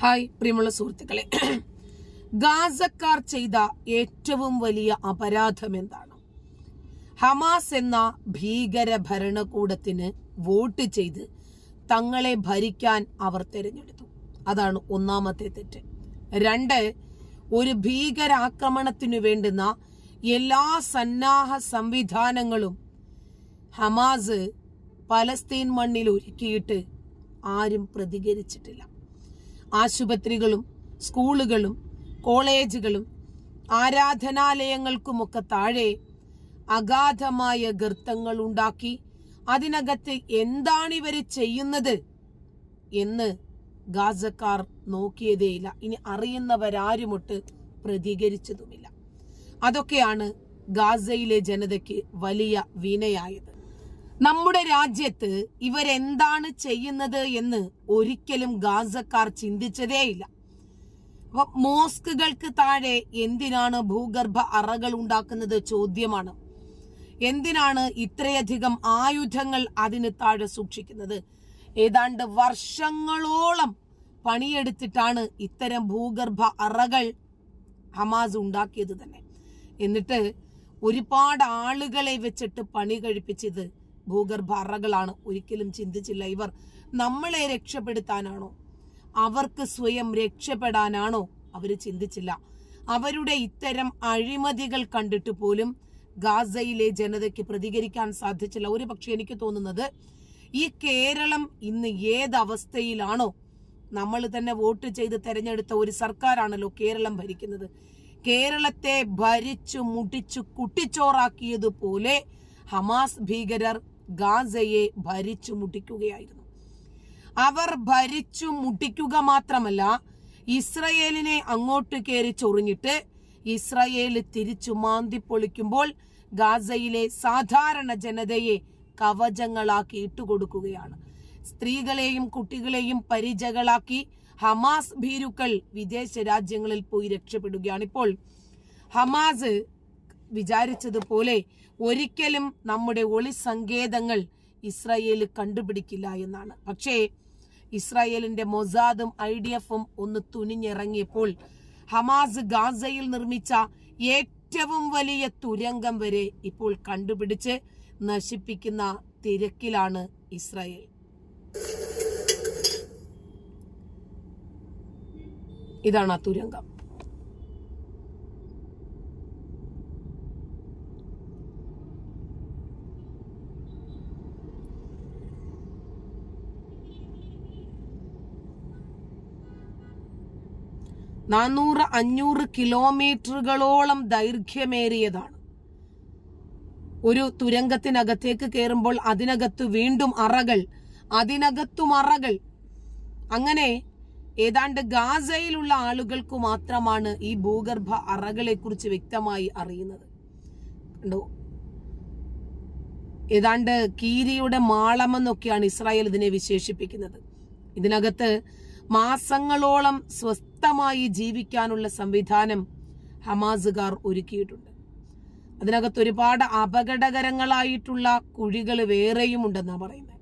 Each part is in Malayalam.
ഹായ് പ്രിയമുള്ള സുഹൃത്തുക്കളെ. ഗാസക്കാർ ചെയ്ത ഏറ്റവും വലിയ അപരാധം എന്താണ് ഹമാസ് എന്ന ഭീകര ഭരണകൂടത്തിന് വോട്ട് ചെയ്ത് തങ്ങളെ ഭരിക്കാൻ അവർ തിരഞ്ഞെടുത്തു. അതാണ് ഒന്നാമത്തെ തെറ്റ്. രണ്ട് ഒരു ഭീകരാക്രമണത്തിനു വേണ്ടുന്ന എല്ലാ സന്നാഹ സംവിധാനങ്ങളും ഹമാസ് പലസ്തീൻ മണ്ണിൽ ഒരുക്കിയിട്ട് ആരും പ്രതികരിച്ചിട്ടില്ല. ആശുപത്രികളും സ്കൂളുകളും കോളേജുകളും ആരാധനാലയങ്ങൾക്കുമൊക്കെ താഴെ അഗാധമായ ഗർത്തങ്ങൾ ഉണ്ടാക്കി അതിനകത്ത് എന്താണ് ഇവർ ചെയ്യുന്നത് എന്ന് ഗാസക്കാർ നോക്കിയതേയില്ല ഇനി അറിയുന്നവരാരുമൊട്ട് പ്രതികരിച്ചതുമില്ല. അതൊക്കെയാണ് ഗാസയിലെ ജനതയ്ക്ക് വലിയ വിനയായത്. നമ്മുടെ രാജ്യത്ത് ഇവരെന്താണ് ചെയ്യുന്നത് എന്ന് ഒരിക്കലും ഗാസക്കാർ ചിന്തിച്ചതേയില്ല അപ്പൊ മോസ്കുകൾക്ക് താഴെ എന്തിനാണ് ഭൂഗർഭ അറകൾ ഉണ്ടാക്കുന്നത് ചോദ്യമാണ്. എന്തിനാണ് ഇത്രയധികം ആയുധങ്ങൾ അതിന് താഴെ സൂക്ഷിക്കുന്നത്? ഏതാണ്ട് വർഷങ്ങളോളം പണിയെടുത്തിട്ടാണ് ഇത്തരം ഭൂഗർഭ അറകൾ ഹമാസ് ഉണ്ടാക്കിയത് തന്നെ. എന്നിട്ട് ഒരുപാട് ആളുകളെ വെച്ചിട്ട് പണി കഴിപ്പിച്ചത് ഭൂഗർഭ അറകളാണ്. ഒരിക്കലും ചിന്തിച്ചില്ല ഇവർ നമ്മളെ രക്ഷപ്പെടുത്താനാണോ? അവർക്ക് സ്വയം രക്ഷപ്പെടാനാണോ? അവർ ചിന്തിച്ചില്ല. അവരുടെ ഇത്തരം അഴിമതികൾ കണ്ടിട്ട് പോലും ഗാസയിലെ ജനതയ്ക്ക് പ്രതികരിക്കാൻ സാധിച്ചില്ല. ഒരു പക്ഷെ എനിക്ക് തോന്നുന്നത് ഈ കേരളം ഇന്ന് ഏതവസ്ഥയിലാണോ? നമ്മൾ തന്നെ വോട്ട് ചെയ്ത് തെരഞ്ഞെടുത്ത ഒരു സർക്കാരാണല്ലോ കേരളം ഭരിക്കുന്നത്. കേരളത്തെ ഭരിച്ചു മുട്ടിച്ചു കുട്ടിച്ചോറാക്കിയതുപോലെ ഹമാസ് ഭീകരർ ഗാസയെ ഭരിച്ചു മുട്ടിക്കുകയായിരുന്നു. അവർ ഭരിച്ചു മുട്ടിക്കുക മാത്രമല്ല ഇസ്രയേലിനെ അങ്ങോട്ട് കയറി ചൊറിഞ്ഞിട്ട് ഇസ്രയേൽ തിരിച്ചു മാന്തി പൊളിക്കുമ്പോൾ ഗാസയിലെ സാധാരണ ജനതയെ കവചങ്ങളാക്കി ഇട്ടുകൊടുക്കുകയാണ്. സ്ത്രീകളെയും കുട്ടികളെയും പരിചകളാക്കി ഹമാസ് ഭീരുക്കൾ വിദേശ രാജ്യങ്ങളിൽ പോയി രക്ഷപ്പെടുകയാണ് ഇപ്പോൾ. ഹമാസ് വിചാരിച്ചതുപോലെ ഒരിക്കലും നമ്മുടെ ഒളി സങ്കേതങ്ങൾ ഇസ്രായേൽ കണ്ടുപിടിക്കില്ല എന്നാണ്. പക്ഷേ ഇസ്രായേലിന്റെ മൊസാദും ഐ ഡി എഫും ഒന്ന് തുനിഞ്ഞിറങ്ങിയപ്പോൾ ഹമാസ് ഗാസയിൽ നിർമ്മിച്ച ഏറ്റവും വലിയ തുരങ്കം വരെ ഇപ്പോൾ കണ്ടുപിടിച്ച് നശിപ്പിക്കുന്ന തിരക്കിലാണ് ഇസ്രായേൽ. ഇതാണ് ആ തുരങ്കം. നാനൂറ് അഞ്ഞൂറ് കിലോമീറ്ററുകളോളം ദൈർഘ്യമേറിയതാണ്. ഒരു തുരങ്കത്തിനകത്തേക്ക് കയറുമ്പോൾ അതിനകത്ത് വീണ്ടും അറകൾ അതിനകത്തും അറകൾ. അങ്ങനെ ഏതാണ്ട് ഗാസയിലുള്ള ആളുകൾക്ക് മാത്രമാണ് ഈ ഭൂഗർഭ അറകളെ കുറിച്ച് വ്യക്തമായി അറിയുന്നത്. കണ്ടോ? ഏതാണ്ട് കീരിയുടെ മാളമെന്നൊക്കെയാണ് ഇസ്രായേൽ ഇതിനെ വിശേഷിപ്പിക്കുന്നത്. ഇതിനകത്ത് മാസങ്ങളോളം സ്വസ്ഥമായി ജീവിക്കാനുള്ള സംവിധാനം ഹമാസുകാർ ഒരുക്കിയിട്ടുണ്ട്. അതിനകത്ത് ഒരുപാട് അപകടകരങ്ങളായിട്ടുള്ള കുഴികൾ വേറെയും ഉണ്ടെന്നാണ് പറയുന്നത്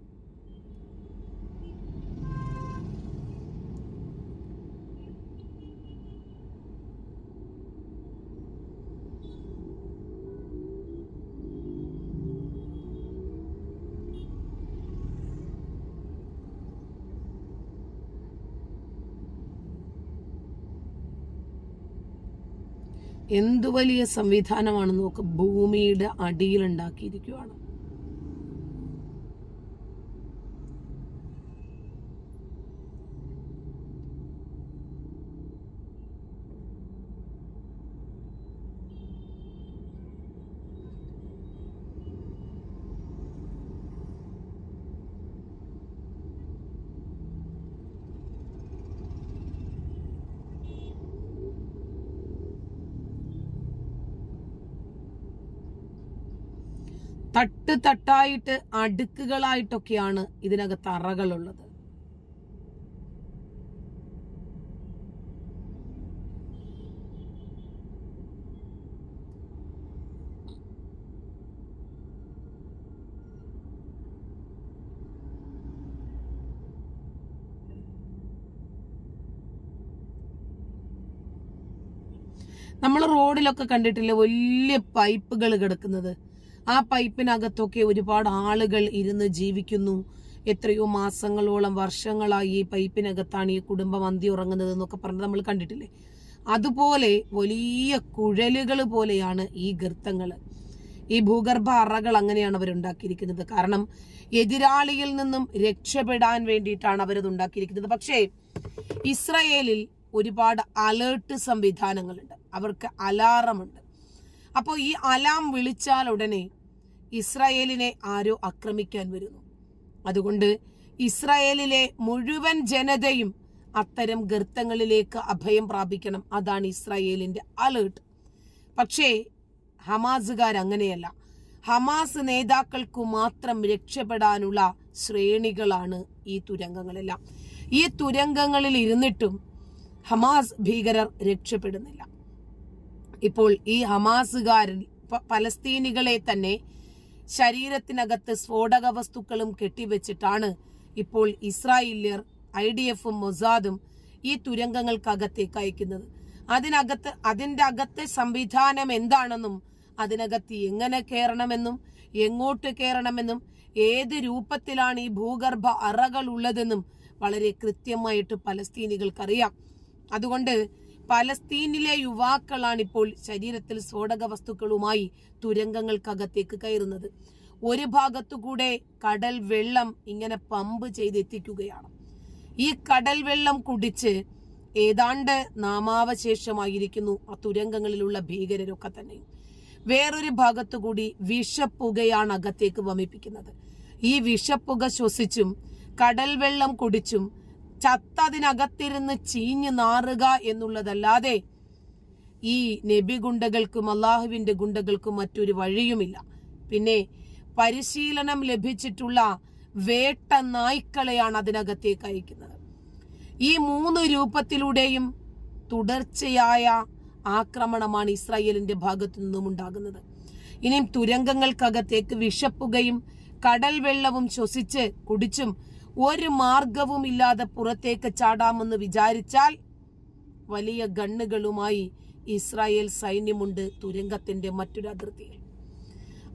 എന്തു വലിയ സംവിധാനമാണ് നോക്ക്. ഭൂമിയുടെ അടിയിൽ ഉണ്ടാക്കിയിരിക്കുകയാണ് തട്ട് തട്ടായിട്ട് അടുക്കുകളായിട്ടൊക്കെയാണ് ഇതിനകത്ത് അറകളുള്ളത്. നമ്മൾ റോഡിലൊക്കെ കണ്ടിട്ടില്ല വലിയ പൈപ്പുകൾ കിടക്കുന്നത്? ആ പൈപ്പിനകത്തൊക്കെ ഒരുപാട് ആളുകൾ ഇരുന്ന് ജീവിക്കുന്നു. എത്രയോ മാസങ്ങളോളം വർഷങ്ങളായി ഈ പൈപ്പിനകത്താണ് ഈ കുടുംബം അന്തി ഉറങ്ങുന്നത് എന്നൊക്കെ പറഞ്ഞ് നമ്മൾ കണ്ടിട്ടില്ലേ? അതുപോലെ വലിയ കുഴലുകൾ പോലെയാണ് ഈ ഗർത്തങ്ങൾ. ഈ ഭൂഗർഭ അറകൾ അങ്ങനെയാണ് അവരുണ്ടാക്കിയിരിക്കുന്നത്. കാരണം എതിരാളിയിൽ നിന്നും രക്ഷപ്പെടാൻ വേണ്ടിയിട്ടാണ് അവരത് ഉണ്ടാക്കിയിരിക്കുന്നത്. പക്ഷേ ഇസ്രയേലിൽ ഒരുപാട് അലേർട്ട് സംവിധാനങ്ങളുണ്ട്. അവർക്ക് അലാറമുണ്ട്. അപ്പോൾ ഈ അലാം വിളിച്ചാൽ ഉടനെ ഇസ്രായേലിനെ ആരോ ആക്രമിക്കാൻ വരുന്നു. അതുകൊണ്ട് ഇസ്രായേലിലെ മുഴുവൻ ജനതയും അത്തരം ഗർത്തങ്ങളിലേക്ക് അഭയം പ്രാപിക്കണം. അതാണ് ഇസ്രായേലിന്റെ അലേർട്ട്. പക്ഷേ ഹമാസുകാർ അങ്ങനെയല്ല. ഹമാസ് നേതാക്കൾക്കു മാത്രം രക്ഷപ്പെടാനുള്ള ശ്രേണികളാണ് ഈ തുരങ്കങ്ങളെല്ലാം. ഈ തുരങ്കങ്ങളിൽ ഇരുന്നിട്ടും ഹമാസ് ഭീകരർ രക്ഷപ്പെടുന്നില്ല. ഇപ്പോൾ ഈ ഹമാസുകാർ പലസ്തീനികളെ തന്നെ ശരീരത്തിനകത്ത് സ്ഫോടക വസ്തുക്കളും കെട്ടിവെച്ചിട്ടാണ് ഇപ്പോൾ ഇസ്രായേലിയർ ഐ ഡി എഫും മൊസാദും ഈ തുരങ്കങ്ങൾക്കകത്തേക്ക് അയക്കുന്നത്. അതിനകത്ത് അതിന്റെ അകത്തെ സംവിധാനം എന്താണെന്നും അതിനകത്ത് എങ്ങനെ കയറണമെന്നും എങ്ങോട്ട് കയറണമെന്നും ഏത് രൂപത്തിലാണ് ഈ ഭൂഗർഭ അറകൾ ഉള്ളതെന്നും വളരെ കൃത്യമായിട്ട് പലസ്തീനികൾക്കറിയാം. അതുകൊണ്ട് പലസ്തീനിലെ യുവാക്കളാണ് ഇപ്പോൾ ശരീരത്തിൽ സ്ഫോടക വസ്തുക്കളുമായി തുരങ്കങ്ങൾക്കകത്തേക്ക് കയറുന്നത്. ഒരു ഭാഗത്തുകൂടെ കടൽ വെള്ളം ഇങ്ങനെ പമ്പ് ചെയ്തെത്തിക്കുകയാണ്. ഈ കടൽ വെള്ളം കുടിച്ച് ഏതാണ്ട് നാമാവശേഷമായിരിക്കുന്നു ആ തുരങ്കങ്ങളിലുള്ള ഭീകരരൊക്കെ തന്നെ. വേറൊരു ഭാഗത്തുകൂടി വിഷപ്പുകയാണ് അകത്തേക്ക് വമിപ്പിക്കുന്നത്. ഈ വിഷപ്പുക ശ്വസിച്ചും കടൽ വെള്ളം കുടിച്ചും ചത്തതിനകത്തിരുന്ന് ചീഞ്ഞു നാറുക എന്നുള്ളതല്ലാതെ ഈ നബി ഗുണ്ടകൾക്കും അള്ളാഹുവിന്റെ ഗുണ്ടകൾക്കും മറ്റൊരു വഴിയുമില്ല. പിന്നെ പരിശീലനം ലഭിച്ചിട്ടുള്ള വേട്ട നായ്ക്കളെയാണ് അതിനകത്തേക്ക് അയക്കുന്നത്. ഈ മൂന്ന് രൂപത്തിലൂടെയും തുടർച്ചയായ ആക്രമണമാണ് ഇസ്രായേലിന്റെ ഭാഗത്തു നിന്നും ഉണ്ടാകുന്നത്. ഇനിയും തുരങ്കങ്ങൾക്കകത്തേക്ക് വിഷപ്പുകയും കടൽ വെള്ളവും ശ്വസിച്ച് കുടിച്ചും ഒരു മാർഗവും ഇല്ലാതെ പുറത്തേക്ക് ചാടാമെന്ന് വിചാരിച്ചാൽ വലിയ ഗണ്ണുകളുമായി ഇസ്രായേൽ സൈന്യമുണ്ട് തുരങ്കത്തിന്റെ മറ്റൊരു അതിർത്തിയിൽ.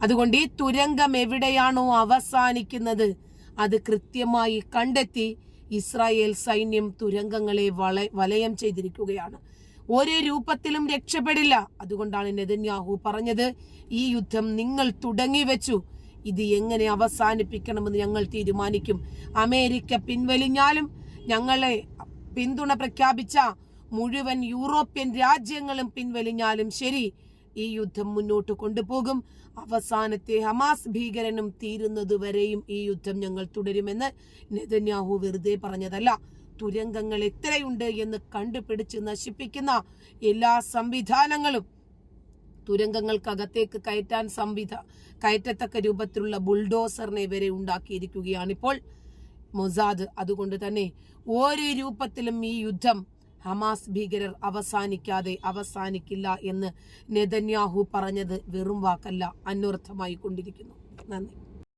അതുകൊണ്ട് ഈ തുരങ്കം എവിടെയാണോ അവസാനിക്കുന്നത് അത് കൃത്യമായി കണ്ടെത്തി ഇസ്രായേൽ സൈന്യം തുരങ്കങ്ങളെ വള വലയം ചെയ്തിരിക്കുകയാണ്. ഒരു രൂപത്തിലും രക്ഷപ്പെടില്ല. അതുകൊണ്ടാണ് നെതന്യാഹു പറഞ്ഞത് ഈ യുദ്ധം നിങ്ങൾ തുടങ്ങി വെച്ചു ഇത് എങ്ങനെ അവസാനിപ്പിക്കണമെന്ന് ഞങ്ങൾ തീരുമാനിക്കും. അമേരിക്ക പിൻവലിഞ്ഞാലും ഞങ്ങളെ പിന്തുണ പ്രഖ്യാപിച്ച മുഴുവൻ യൂറോപ്യൻ രാജ്യങ്ങളും പിൻവലിഞ്ഞാലും ശരി ഈ യുദ്ധം മുന്നോട്ട് കൊണ്ടുപോകും. അവസാനത്തെ ഹമാസ് ഭീകരനും തീരുന്നതുവരെയും ഈ യുദ്ധം ഞങ്ങൾ തുടരുമെന്ന് നെതന്യാഹു വെറുതെ പറഞ്ഞതല്ല. തുരങ്കങ്ങൾ എത്രയുണ്ട് എന്ന് കണ്ടുപിടിച്ച് നശിപ്പിക്കുന്ന എല്ലാ സംവിധാനങ്ങളും തുരങ്കങ്ങൾക്കകത്തേക്ക് കയറ്റാൻ സംവിധ കയറ്റത്തക്ക രൂപത്തിലുള്ള ബുൾഡോസറിനെ വരെ ഉണ്ടാക്കിയിരിക്കുകയാണ് ഇപ്പോൾ മൊസാദ്. അതുകൊണ്ട് തന്നെ ഒരു രൂപത്തിലും ഈ യുദ്ധം ഹമാസ് ഭീകരർ അവസാനിക്കാതെ അവസാനിക്കില്ല എന്ന് നെതന്യാഹു പറഞ്ഞത് വെറും വാക്കല്ല അന്വർത്ഥമായി കൊണ്ടിരിക്കുന്നു. നന്ദി.